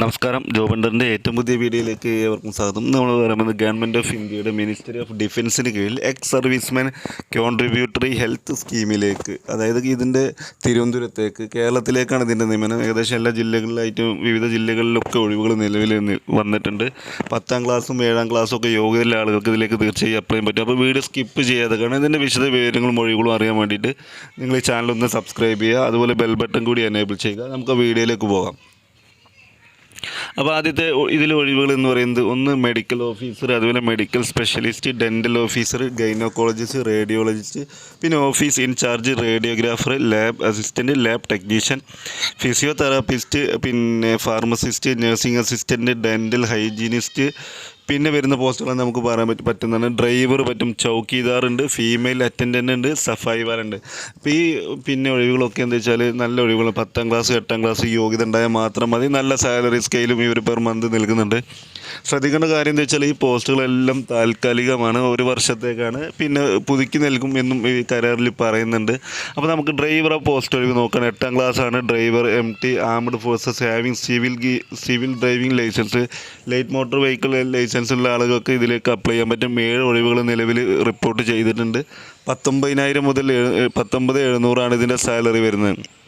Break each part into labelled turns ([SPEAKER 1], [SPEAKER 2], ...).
[SPEAKER 1] നമസ്കാരം. ജോബണ്ടറിന്റെ ഏറ്റവും പുതിയ വീഡിയോയിലേക്ക് ഏവർക്കും സ്വാഗതം. നമ്മൾ പറയുന്നത് ഗവൺമെന്റ് ഓഫ് ഇന്ത്യയുടെ മിനിസ്ട്രി ഓഫ് ഡിഫൻസിന് കീഴിൽ എക്സ് സർവീസ്മാൻ കോൺട്രിബ്യൂട്ടറി ഹെൽത്ത് സ്കീമിലേക്ക് അതായത് ഇതിന്റെ തിരുവനന്തപുരത്തേക്ക് കേരളത്തിലേക്കാണ് ഇതിന്റെ നിയമനം. ഏകദേശം എല്ലാ ജില്ലകളിലായിട്ടും വിവിധ ജില്ലകളിലൊക്കെ ഒഴിവുകൾ നിലവിൽ വന്നിട്ടുണ്ട്. പത്താം ക്ലാസ്സും ഏഴാം ക്ലാസ്സും ഒക്കെ യോഗ്യതയുള്ള ആളുകൾക്ക് ഇതിലേക്ക് തീർച്ചയായും അപ്ലൈ ചെയ്യാൻ പറ്റും. അപ്പോൾ വീഡിയോ സ്കിപ്പ് ചെയ്യാതെ കാരണം ഇതിന്റെ വിശദ വിവരങ്ങളും ഒഴിവുകളും അറിയാൻ വേണ്ടിയിട്ട് നിങ്ങൾ ഈ ചാനൽ ഒന്ന് സബ്സ്ക്രൈബ് ചെയ്യുക. അതുപോലെ ബെൽ ബട്ടൺ കൂടി എനേബിൾ ചെയ്യുക. നമുക്ക് വീഡിയോയിലേക്ക് പോകാം. അപ്പോൾ ആദ്യത്തെ ഇതിൽ ഒഴിവുകൾ എന്ന് പറയുന്നത് ഒന്ന് മെഡിക്കൽ ഓഫീസർ അതുപോലെ medical specialist dental officer gynaecologist radiologist പിന്നെ office incharge radiographer lab assistant lab technician physiotherapist പിന്നെ pharmacist nursing assistant dental hygienist പിന്നെ വരുന്ന പോസ്റ്റുകൾ നമുക്ക് പറയാൻ പറ്റും പറ്റുന്നതാണ്. ഡ്രൈവർ പറ്റും ചൗക്കീദാർ ഉണ്ട് ഫീമെയിൽ അറ്റൻഡന്റ് ഉണ്ട് സഫായിവാർ ഉണ്ട് അപ്പോൾ ഈ പിന്നെ ഒഴിവുകളൊക്കെ എന്താ വെച്ചാൽ നല്ല ഒഴിവുകൾ പത്താം ക്ലാസ് എട്ടാം ക്ലാസ് യോഗ്യത ഉണ്ടായാൽ മാത്രം മതി. നല്ല സാലറി സ്കെയിലും ഇവർ പെർ മന്ത് നൽകുന്നുണ്ട് ശ്രദ്ധിക്കേണ്ട കാര്യം എന്താ വെച്ചാൽ ഈ പോസ്റ്റുകളെല്ലാം താൽക്കാലികമാണ്. ഒരു വർഷത്തേക്കാണ്. പിന്നെ പുതുക്കി നൽകും എന്നും ഈ കരാറിൽ പറയുന്നുണ്ട്. അപ്പോൾ നമുക്ക് ഡ്രൈവർ പോസ്റ്റ് ഒഴിവ് നോക്കണം. എട്ടാം ക്ലാസ്സാണ് driver M T armed forces having civil civil driving licence. Light motor vehicle licence ഉള്ള ആളുകൾക്ക് ഇതിലേക്ക് അപ്ലൈ ചെയ്യാൻ പറ്റും. ഏഴ് ഒഴിവുകൾ നിലവിൽ റിപ്പോർട്ട് ചെയ്തിട്ടുണ്ട്. പത്തൊമ്പതിനായിരം മുതൽ പത്തൊമ്പത് എഴുന്നൂറാണ് ഇതിന്റെ സാലറി വരുന്നത്.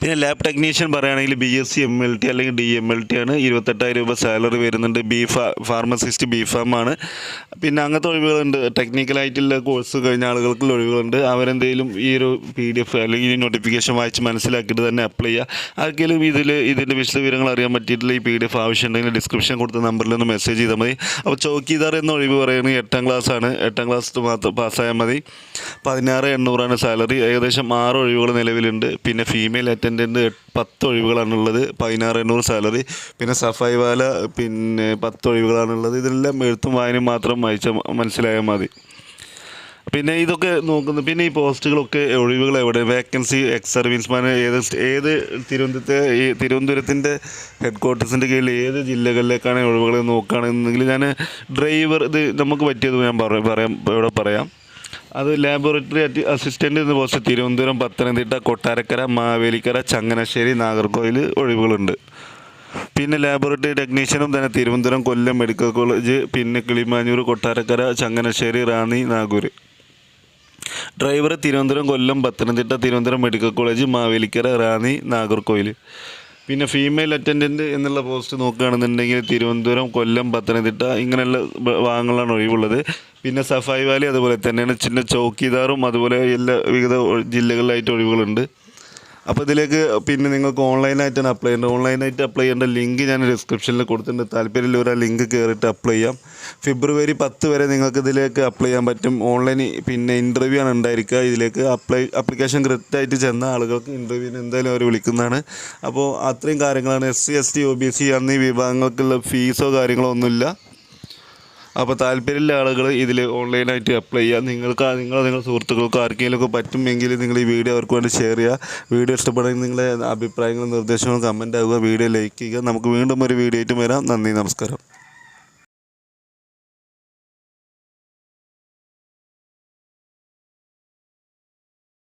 [SPEAKER 1] പിന്നെ ലാബ് ടെക്നീഷ്യൻ പറയുകയാണെങ്കിൽ B S C M L T അല്ലെങ്കിൽ ഡി എം എൽ ടി ആണ്. ഇരുപത്തെട്ടായിരം രൂപ സാലറി വരുന്നുണ്ട്. ബി ഫാ ഫാർമസിസ്റ്റ് ബി ആണ്. പിന്നെ അങ്ങനത്തെ ഒഴിവുകളുണ്ട്. ടെക്നിക്കലായിട്ടുള്ള കോഴ്സ് കഴിഞ്ഞ ആളുകൾക്കുള്ള ഒഴിവുകളുണ്ട്. അവരെന്തെങ്കിലും ഈ ഒരു പി ഡി എഫ് അല്ലെങ്കിൽ ഈ നോട്ടിഫിക്കേഷൻ വായിച്ച് മനസ്സിലാക്കിയിട്ട് തന്നെ അപ്ലൈ ചെയ്യുക. ആർക്കെങ്കിലും ഇതിൽ ഇതിന്റെ വിശദവിവരങ്ങൾ അറിയാൻ പറ്റിയിട്ടുള്ള ഈ പി ഡി എഫ് ആവശ്യമുണ്ടെങ്കിൽ ഡിസ്ക്രിപ്ഷൻ കൊടുത്ത നമ്പറിൽ ഒന്ന് മെസ്സേജ് ചെയ്താൽ മതി. അപ്പോൾ ചോക്കിദാർ എന്ന ഒഴിവ് പറയുന്നത് എട്ടാം ക്ലാസ് ആണ്. എട്ടാം ക്ലാസ് മാത്രം പാസ്സായാൽ മതി. പതിനാറ് എണ്ണൂറാണ് സാലറി ഏകദേശം ആറ് ഒഴിവുകൾ നിലവിലുണ്ട്. പിന്നെ ഫീമെയിൽ അറ്റൻഡന്റ് പത്ത് ഒഴിവുകളാണുള്ളത്. പതിനാറ് എണ്ണൂറ് സാലറി പിന്നെ സഫായി വാല പിന്നെ പത്ത് ഒഴിവുകളാണുള്ളത്. ഇതെല്ലാം എഴുത്തും വായനയും മാത്രം വായിച്ച മനസ്സിലായാൽ മതി. പിന്നെ ഇതൊക്കെ നോക്കുന്നു പിന്നെ ഈ പോസ്റ്റുകളൊക്കെ ഒഴിവുകൾ എവിടെ വേക്കൻസി എക്സ് സർവീസ്മാൻ ഏത് ഏത് തിരുവനന്തപുരത്തെ ഈ തിരുവനന്തപുരത്തിന്റെ ഹെഡ് ക്വാർട്ടേഴ്സിന്റെ കീഴിൽ ഏത് ജില്ലകളിലേക്കാണ് ഒഴിവുകൾ നോക്കുകയാണെന്നുണ്ടെങ്കിൽ ഞാൻ ഡ്രൈവർ ഇത് നമുക്ക് പറ്റിയത് ഞാൻ പറയാം ഇവിടെ പറയാം. അത് ലാബോറട്ടറി അസിസ്റ്റന്റ് എന്ന് പോസ്റ്റ് തിരുവനന്തപുരം പത്തനംതിട്ട കൊട്ടാരക്കര മാവേലിക്കര ചങ്ങനാശ്ശേരി നാഗർകോവിൽ ഒഴിവുകളുണ്ട്. പിന്നെ ലാബോറട്ടറി ടെക്നീഷ്യനും തന്നെ തിരുവനന്തപുരം കൊല്ലം മെഡിക്കൽ കോളേജ് പിന്നെ Kilimanoor Kottarakkara Changanassery Ranni Nagoor. Driver Thiruvananthapuram Kollam Pathanamthitta Thiruvananthapuram medical college Mavelikkara Ranni Nagercoil. പിന്നെ ഫീമെയിൽ അറ്റൻഡന്റ് എന്നുള്ള പോസ്റ്റ് നോക്കുകയാണെന്നുണ്ടെങ്കിൽ തിരുവനന്തപുരം കൊല്ലം പത്തനംതിട്ട ഇങ്ങനെയുള്ള ഭാഗങ്ങളാണ് ഒഴിവുള്ളത്. പിന്നെ സഫായി വാലി അതുപോലെ തന്നെയാണ്. ചിന്ന ചൗക്കിദാറും അതുപോലെ എല്ലാ വിവിധ ജില്ലകളിലായിട്ട് ഒഴിവുകളുണ്ട്. അപ്പോൾ ഇതിലേക്ക് പിന്നെ നിങ്ങൾക്ക് ഓൺലൈനായിട്ടാണ് അപ്ലൈ ചെയ്യേണ്ടത് ഓൺലൈനായിട്ട് അപ്ലൈ ചെയ്യേണ്ട ലിങ്ക് ഞാൻ ഡിസ്ക്രിപ്ഷനിൽ കൊടുത്തിട്ടുണ്ട്. താല്പര്യമുള്ളവർ ആ ലിങ്ക് കയറിയിട്ട് അപ്ലൈ ചെയ്യാം. ഫെബ്രുവരി പത്ത് വരെ നിങ്ങൾക്ക് ഇതിലേക്ക് അപ്ലൈ ചെയ്യാൻ പറ്റും. ഓൺലൈൻ പിന്നെ ഇന്റർവ്യൂ ആണ് ഉണ്ടായിരിക്കുക. ഇതിലേക്ക് അപ്ലൈ അപ്ലിക്കേഷൻ കൃത്യമായിട്ട് ചെന്ന ആളുകൾക്ക് ഇന്റർവ്യൂവിന് എന്തായാലും അവർ വിളിക്കുന്നതാണ്. അപ്പോൾ അത്രയും കാര്യങ്ങളാണ്. S C S T O B C എന്നീ വിഭാഗങ്ങൾക്കുള്ള ഫീസോ കാര്യങ്ങളോ ഒന്നുമില്ല. അപ്പോൾ താല്പര്യമുള്ള ആളുകൾ ഇതിൽ ഓൺലൈനായിട്ട് അപ്ലൈ ചെയ്യുക. നിങ്ങൾക്ക് നിങ്ങൾ നിങ്ങളോ നിങ്ങളുടെ സുഹൃത്തുക്കൾക്ക് ആർക്കെങ്കിലും ഒക്കെ പറ്റുമെങ്കിൽ നിങ്ങൾ ഈ വീഡിയോ അവർക്ക് വേണ്ടി ഷെയർ ചെയ്യുക. വീഡിയോ ഇഷ്ടപ്പെടുമെങ്കിൽ നിങ്ങളുടെ അഭിപ്രായങ്ങളും നിർദ്ദേശങ്ങളും കമന്റ് ആവുക വീഡിയോ ലൈക്ക് ചെയ്യുക. നമുക്ക് വീണ്ടും ഒരു വീഡിയോ ആയിട്ട് വരാം. നന്ദി നമസ്കാരം.